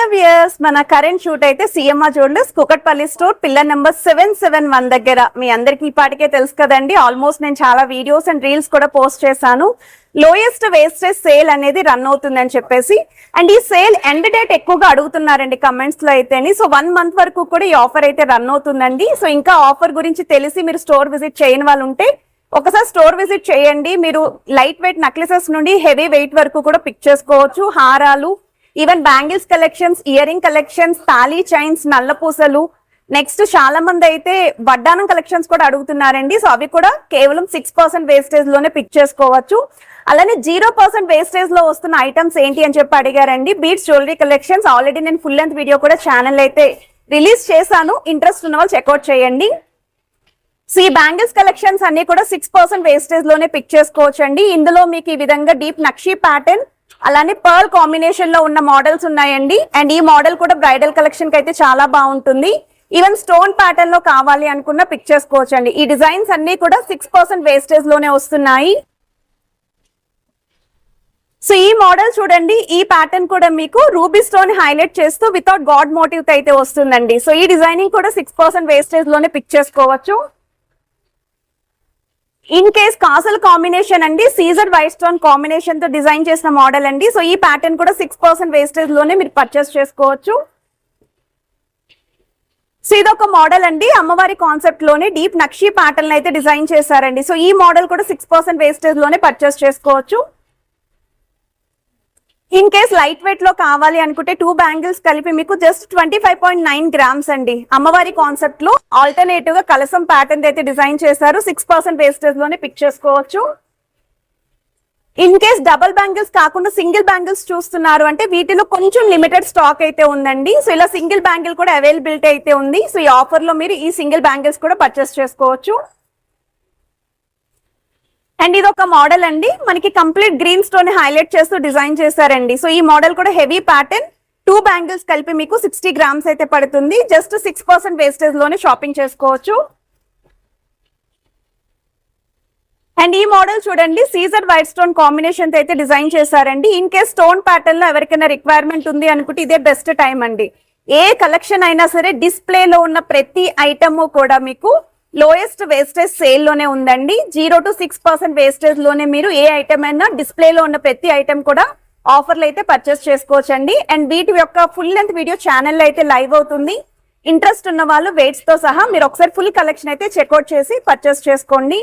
Hello viewers మన current shoot అయితే CMR చూడండి. Kukatpally store pillar number seven seven one దగ్గర. మీ అందరికి ఈ పాటికే తెలుసు కదండి. ఆల్మోస్ట్ నేను చాలా వీడియోస్ అండ్ రీల్స్ కూడా పోస్ట్ చేశాను. లోయెస్ట్ వేస్టేజ్ సేల్ అనేది రన్ అవుతుందని చెప్పేసి. అండ్ ఈ సేల్ ఎండ్ డేట్ ఎక్కువగా అడుగుతున్నారండి కమెంట్స్లో అయితేని. సో వన్ మంత్ వరకు కూడా ఈ ఆఫర్ అయితే రన్ అవుతుందండి. సో ఇంకా ఆఫర్ గురించి తెలిసి మీరు స్టోర్ విజిట్ చేయని వాళ్ళు ఉంటే ఒకసారి స్టోర్ విజిట్ చేయండి. మీరు లైట్ వెయిట్ నెక్లెసెస్ నుండి హెవీ వెయిట్ వరకు కూడా పిక్ చేసుకోవచ్చు. హారాలు even bangles collections ear ring collections thali chains నల్లపూసలు. నెక్స్ట్ చాలా మంది అయితే వడ్డానం కలెక్షన్స్ కూడా అడుగుతున్నారండి. సో అవి కూడా కేవలం సిక్స్ పర్సెంట్ వేస్టేజ్లోనే పిక్ చేసుకోవచ్చు. అలానే జీరో పర్సెంట్ వేస్టేజ్లో వస్తున్న ఐటమ్స్ ఏంటి అని చెప్పి అడిగారండి. బీట్స్ జ్యువెలరీ కలెక్షన్స్ ఆల్రెడీ నేను ఫుల్ లెంత్ వీడియో కూడా ఛానల్ అయితే రిలీజ్ చేశాను. ఇంట్రెస్ట్ ఉన్న వాళ్ళు చెక్అవుట్ చేయండి. సో ఈ బ్యాంగిల్స్ కలెక్షన్స్ అన్ని కూడా సిక్స్ పర్సెంట్ వేస్టేజ్లోనే పిక్ చేసుకోవచ్చు అండి ఇందులో మీకు ఈ విధంగా డీప్ నక్షీ ప్యాటర్న్ అలానే పర్ల్ కాంబినేషన్లో ఉన్న మోడల్స్ ఉన్నాయండి. అండ్ ఈ మోడల్ కూడా బ్రైడల్ కలెక్షన్కి అయితే చాలా బాగుంటుంది. ఈవెన్ స్టోన్ ప్యాటర్న్లో కావాలి అనుకున్న పిక్ చేసుకోవచ్చు అండి ఈ డిజైన్స్ అన్ని కూడా సిక్స్ పర్సెంట్ వేస్టేజ్లోనే వస్తున్నాయి. సో ఈ మోడల్ చూడండి. ఈ ప్యాటర్న్ కూడా మీకు రూబీ స్టోన్ హైలైట్ చేస్తూ వితౌట్ గాడ్ మోటివ్ అయితే వస్తుందండి. సో ఈ డిజైనింగ్ కూడా సిక్స్ పర్సెంట్ వేస్టేజ్లోనే పిక్ చేసుకోవచ్చు ఇన్ కేస్ కాసల్ కాంబినేషన్ అండి సీజర్ వైట్ స్టోన్ కాంబినేషన్తో డిజైన్ చేసిన మోడల్ అండి. సో ఈ ప్యాటర్న్ కూడా సిక్స్ పర్సెంట్ వేస్టేజ్లోనే మీరు పర్చేస్ చేసుకోవచ్చు. సో ఇది ఒక మోడల్ అండి. అమ్మవారి కాన్సెప్ట్లోనే డీప్ నక్షీ ప్యాటర్న్ అయితే డిజైన్ చేశారండి. సో ఈ మోడల్ కూడా సిక్స్ పర్సెంట్ వేస్టేజ్లోనే పర్చేస్ చేసుకోవచ్చు. ఇన్ కేస్ లైట్ వెయిట్లో కావాలి అనుకుంటే టూ బ్యాంగిల్స్ కలిపి మీకు just twenty five point nine grams అండి. అమ్మవారి కాన్సెప్ట్లో ఆల్టర్నేటివ్గా కలసం ప్యాటర్న్ అయితే డిజైన్ చేశారు. సిక్స్ పర్సెంట్ వేస్టేజ్లోనే పిక్ చేసుకోవచ్చు. ఇన్ కేస్ డబల్ బ్యాంగిల్స్ కాకుండా సింగిల్ బ్యాంగిల్స్ చూస్తున్నారు అంటే వీటిలో కొంచెం లిమిటెడ్ స్టాక్ అయితే ఉందండి. సో ఇలా సింగిల్ బ్యాంగిల్ కూడా అవైలబిలిటీ అయితే ఉంది. సో ఈ ఆఫర్లో మీరు ఈ సింగిల్ బ్యాంగిల్స్ కూడా పర్చేస్ చేసుకోవచ్చు. అండ్ ఇది ఒక మోడల్ అండి. మనకి కంప్లీట్ గ్రీన్ స్టోన్ హైలైట్ చేస్తూ డిజైన్ చేశారండి. సో ఈ మోడల్ కూడా హెవీ ప్యాటర్న్ టూ బ్యాంగిల్స్ కలిపి మీకు సిక్స్టీ గ్రామ్స్ అయితే పడుతుంది. జస్ట్ సిక్స్ పర్సెంట్ వేస్టేజ్లోనే షాపింగ్ చేసుకోవచ్చు. అండ్ ఈ మోడల్ చూడండి సీజర్ వైట్ స్టోన్ కాంబినేషన్ అయితే డిజైన్ చేశారండి. ఇన్ కేస్ స్టోన్ ప్యాటర్న్లో ఎవరికైనా రిక్వైర్మెంట్ ఉంది అనుకుంటే ఇదే బెస్ట్ టైం అండి. ఏ కలెక్షన్ అయినా సరే డిస్ప్లేలో ఉన్న ప్రతి ఐటమ్ కూడా మీకు లోయెస్ట్ వేస్టేజ్ సేల్లోనే ఉందండి. జీరో టు సిక్స్ పర్సెంట్ వేస్టేజ్లోనే మీరు ఏ ఐటమ్ అయినా డిస్ప్లే లో ఉన్న ప్రతి ఐటమ్ కూడా ఆఫర్లు అయితే పర్చేస్ చేసుకోవచ్చండి. అండ్ వీటి యొక్క ఫుల్ లెంత్ వీడియో ఛానల్లో అయితే లైవ్ అవుతుంది. ఇంట్రెస్ట్ ఉన్న వాళ్ళు వెయిట్స్తో సహా మీరు ఒకసారి ఫుల్ కలెక్షన్ అయితే చెక్అవుట్ చేసి పర్చేస్ చేసుకోండి.